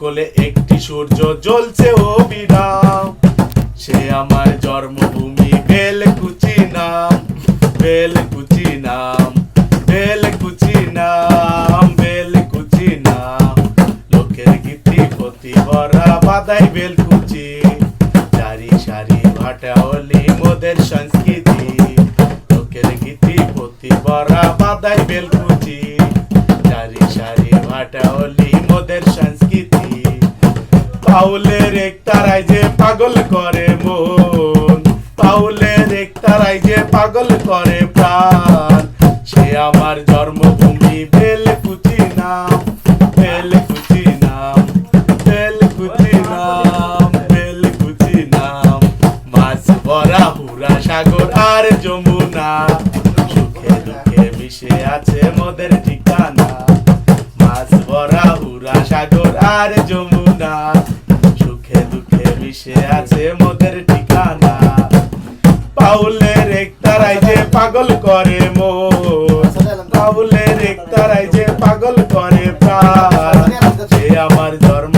কোলে একটি সূর্য জ্বলছে অবিরাম সে আমার জন্মভূমি বেলকুচি নাম বেলকুচি নাম বেলকুচি নাম বেলকুচি নাম লোকের গীতি পতি ভরা বাদাই বেলকুচি। সারি সারি ভাটাওলি মোদের সংস্কৃতি। লোকের গীতি পতি ভরা বাদাই বেলকুচি। সারি সারি মোদের সংস্কৃতি পাউলের এক তারাই যে পাগল করে মন। পাউলের এক তারাই যে পাগল করে প্রাণ। সে আমার জন্মভূমি বেলকুচি নাম বেলকুচি নাম বেলকুচি নাম বেলকুচি নাম মাছ ভরা হুরা সাগর আর যমুনা। সুখে দুঃখে মিশে আছে মোদের ঠিকানা। মাছ ভরা হুরা সাগর আর যমুনা। দেশে আছে মোদের ঠিকানা। পাউলের একতারাই যে পাগল করে মো পাউলের একতারাই যে পাগল করে প্রাণ। সে আমার ধর্ম